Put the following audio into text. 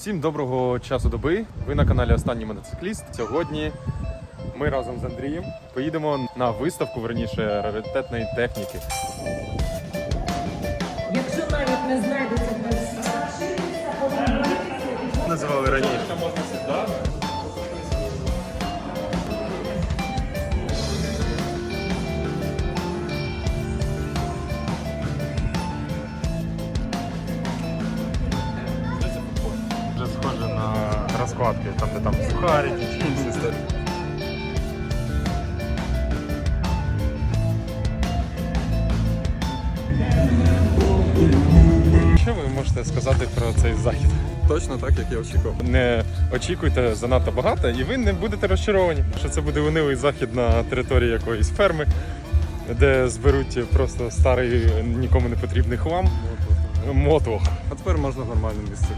Всім доброго часу доби. Ви на каналі Останній мотоцикліст. Сьогодні ми разом з Андрієм поїдемо на виставку, верніше, раритетної техніки. Схоже на розкладки, там де там сухарики, чіпси. Що ви можете сказати про цей захід? Точно так, як я очікував. Не очікуйте занадто багато, і ви не будете розчаровані, що це буде унилий захід на території якоїсь ферми, де зберуть просто старий нікому не потрібний хлам. Мотлох. А тепер можна в нормальне місце